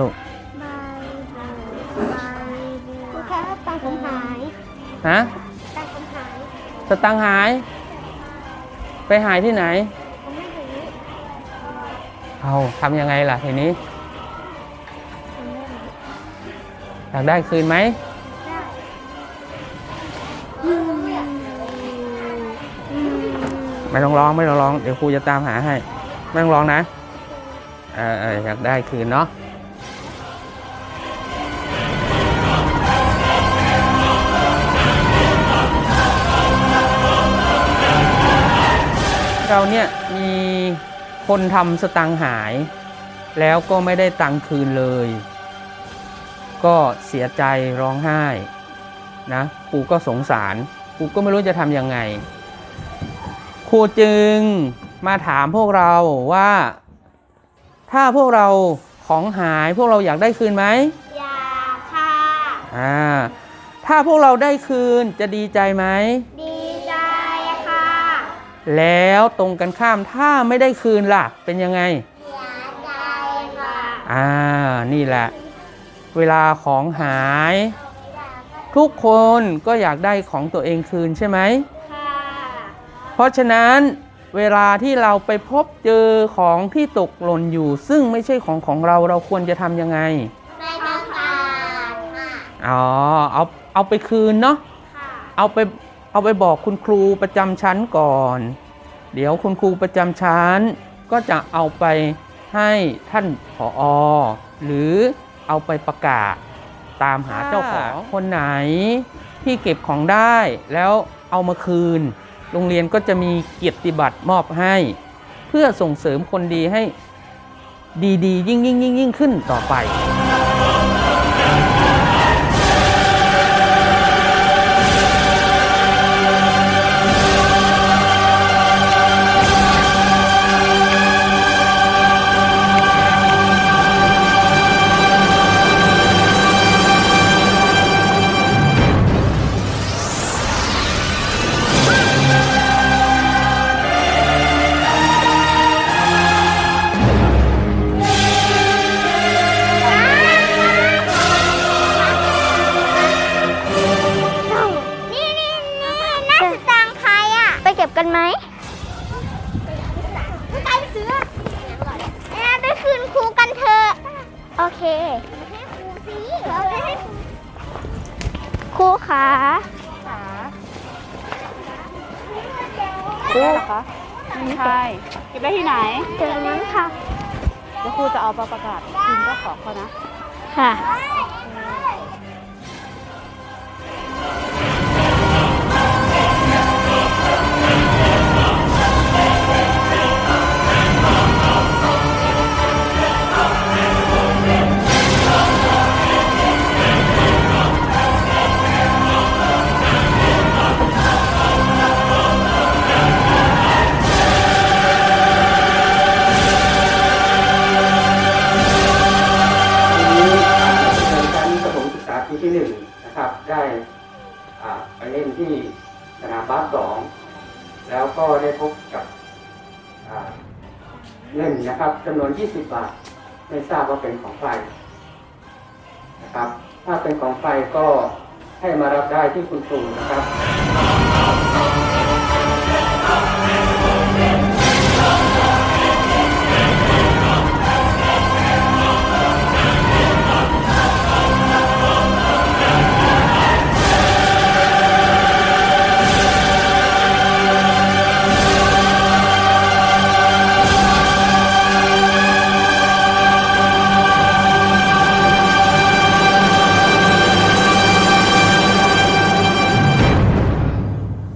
ลูกคุตังค์ผมหายฮะตังค์หายสตังค์หาย ไปหายที่ไหนเอาทำยังไงล่ะทีนี้อยากได้คืนไหมไม่ต้องร้องไม่ต้องร้อง เดี๋ยวครูจะตามหาให้ ไม่ต้องร้องนะอออยากได้คืนเนาะ เราเนี่ยมีคนทำสตังค์หาย แล้วก็ไม่ได้ตังค์คืนเลย ก็เสียใจร้องไห้นะครูก็สงสารครูก็ไม่รู้จะทำยังไงครูจึงมาถามพวกเราว่า ถ้าพวกเราของหายพวกเราอยากได้คืนไหมอยากค่ะอ่าถ้าพวกเราได้คืนจะดีใจไหมดีใจค่ะ แล้วตรงกันข้ามถ้าไม่ได้คืนล่ะ เป็นยังไงเสียใจค่ะอ่านี่แหละ เวลาของหาย ทุกคนก็อยากได้ของตัวเองคืนใช่ไหมค่ะเพราะฉะนั้นเวลาที่เราไปพบเจอของที่ตกหล่นอยู่ ซึ่งไม่ใช่ของของเราเราควรจะทำยังไงไม่ต้องการค่ะอ๋อเอาเอาไปคืนเนาะค่ะเอาไป เอาไปบอกคุณครูประจำชั้นก่อน เดี๋ยวคุณครูประจำชั้น ก็จะเอาไปให้ท่านผออหรือเอาไปประกาศตามหาเจ้าของคนไหนที่เก็บของได้แล้วเอามาคืน โรงเรียนก็จะมีเกียรติบัตรมอบให้ เพื่อส่งเสริมคนดีให้ดีๆ ยิ่งยิ่งยิ่งยิ่งขึ้นต่อไป โอเคให้ครูสิเอาไปให้ครูขาครูเหรอคะไม่มีใครเก็บได้ที่ไหน เจอนั้นค่ะเดี๋ยวครูจะเอามาประกาศทีมเจ้าของเขานะ ค่ะ ที่หนึ่งนะครับ ได้อ่าไปเล่นที่สนามบาสสองแล้วก็ได้พบกับเงินนะครับจำนวน 20 บาท ไม่ทราบว่าเป็นของใครนะครับ ถ้าเป็นของใครก็ให้มารับได้ที่คุณครูนะครับ